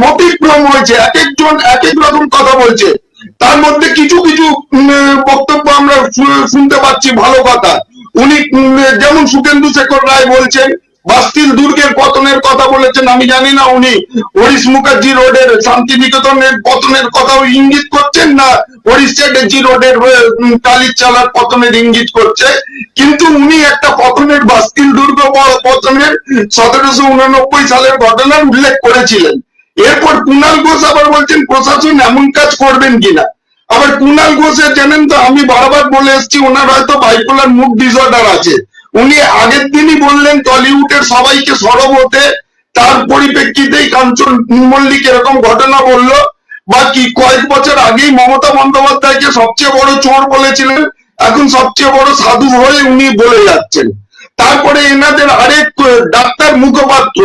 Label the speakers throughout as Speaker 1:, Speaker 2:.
Speaker 1: মতিক্রম হয়েছে এক একজন এক এক রকম কথা বলছে। তার মধ্যে কিছু কিছু বক্তব্য আমরা শুনতে পাচ্ছি ভালো কথা। উনি যেমন সুকেন্দু শেখর রায় বলছেন বাস্তিল দুর্গের পতনের কথা বলেছেন আমি জানি না উনি হরিশ মুখার্জি রোডের শান্তিনিকেতনের পতনের কথাও ইঙ্গিত করছেন না হরিশ চ্যাটার্জি রোডের উম, টালির চালার পতনের ইঙ্গিত করছে। কিন্তু উনি একটা পতনের বাস্তিল দুর্গ পতনের সতেরোশো উননব্বই সালের ঘটনার উল্লেখ করেছিলেন। এরপর কুণাল ঘোষ আবার বলছেন, প্রশাসন এমন কাজ করবেন কিনা? আবার কুণাল ঘোষের জানেন তো, আমি বারবার বলে এসেছি, ওনার হয়তো বাইপোলার মুড ডিসঅর্ডার আছে। উনি আগের দিনই বললেন, টলিউডের সবাইকে সরব হতে, তার পরিপ্রেক্ষিতেই কাঞ্চন মল্লিক এরকম ঘটনা বলল। বা কি কয়েক বছর আগেই মমতা বন্দ্যোপাধ্যায়কে সবচেয়ে বড় চোর বলেছিলেন, এখন সবচেয়ে বড় সাধু হয়ে উনি বলে যাচ্ছেন। তারপরে এনাদের আরেক, ডাক্তার মুখপাত্র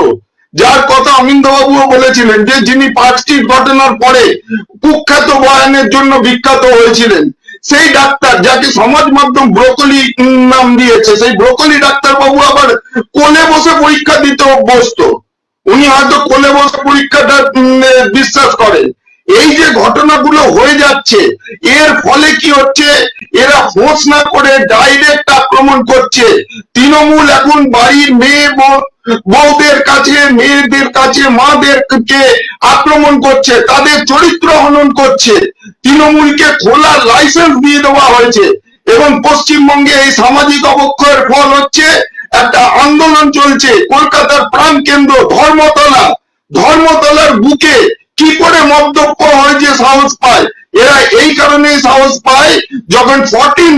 Speaker 1: যার কথা অমিন্দ্রবাবুও বলেছিলেন যে যিনি পাঁচটি ঘটনার পরে কুখ্যাত বয়ানের জন্য বিখ্যাত হয়েছিলেন, সেই ডাক্তার যাকে সমাজ মাধ্যম ব্রোকলি নাম দিয়েছে, সেই ব্রোকলি ডাক্তার বাবু আবার কোলে বসে পরীক্ষা দিতে অভ্যস্ত। উনি হয়তো কোলে বসে পরীক্ষাটা বিশ্বাস করেন। এই যে ঘটনাগুলো হয়ে যাচ্ছে, এর ফলে কি হচ্ছে, এরা হোস না করে ডাইরেক্ট আক্রমণ করছে। তৃণমূল এখন বাড়ির মেয়ে বউদের কাছে, মেয়েদের কাছে মাদেরকে আক্রমণ করছে, তাদের চরিত্র হনন করছে। তৃণমূলকে খোলা লাইসেন্স দিয়ে দেওয়া হয়েছে এবং পশ্চিমবঙ্গে এই সামাজিক অবক্ষয়ের ফল হচ্ছে একটা আন্দোলন চলছে। কলকাতার প্রাণ কেন্দ্র ধর্মতলা। ধর্মতলার বুকে কি করে মন্তব্য হয় যে সাহস পায়? এরা এই কারণে সাহস পায় যখন ফোরটিন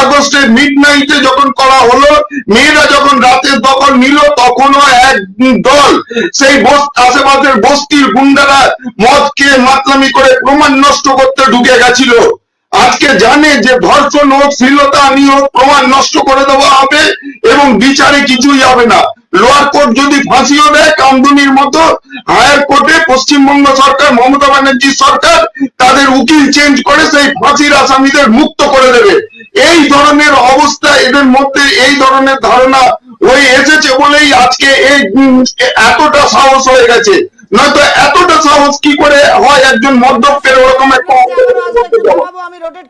Speaker 1: আগস্টের মিড নাইটে যখন করা হলো, মেয়েরা যখন রাতের দখল নিল, তখনও এক দল সেই আশেপাশের বস্তির গুন্ডারা মদ খেয়ে মাতলামি করে প্রমাণ নষ্ট করতে ঢুকে গেছিল। আজকে জানে যে ধর্ষণ হোক শ্লীলতা নিয়োগ প্রমাণ নষ্ট করে দেওয়া হবে এবং বিচারে কিছুই হবে না। লোয়ার কোর্ট যদি ফাঁসিও দেয়, কামদুনির মতো হায়ার কোর্টে পশ্চিমবঙ্গ সরকার, মমতা ব্যানার্জি সরকার তাদের উকিল চেঞ্জ করে সেই ফাঁসির আসামিদের মুক্ত করে দেবে। এই ধরনের অবস্থা এদের মধ্যে, এই ধরনের ধারণা হয়ে এসেছে বলেই আজকে এই এতটা সাহস হয়ে গেছে। নয়তো এতটা সাহস কি করে হয় একজন মদ্যপের ওরকম একটা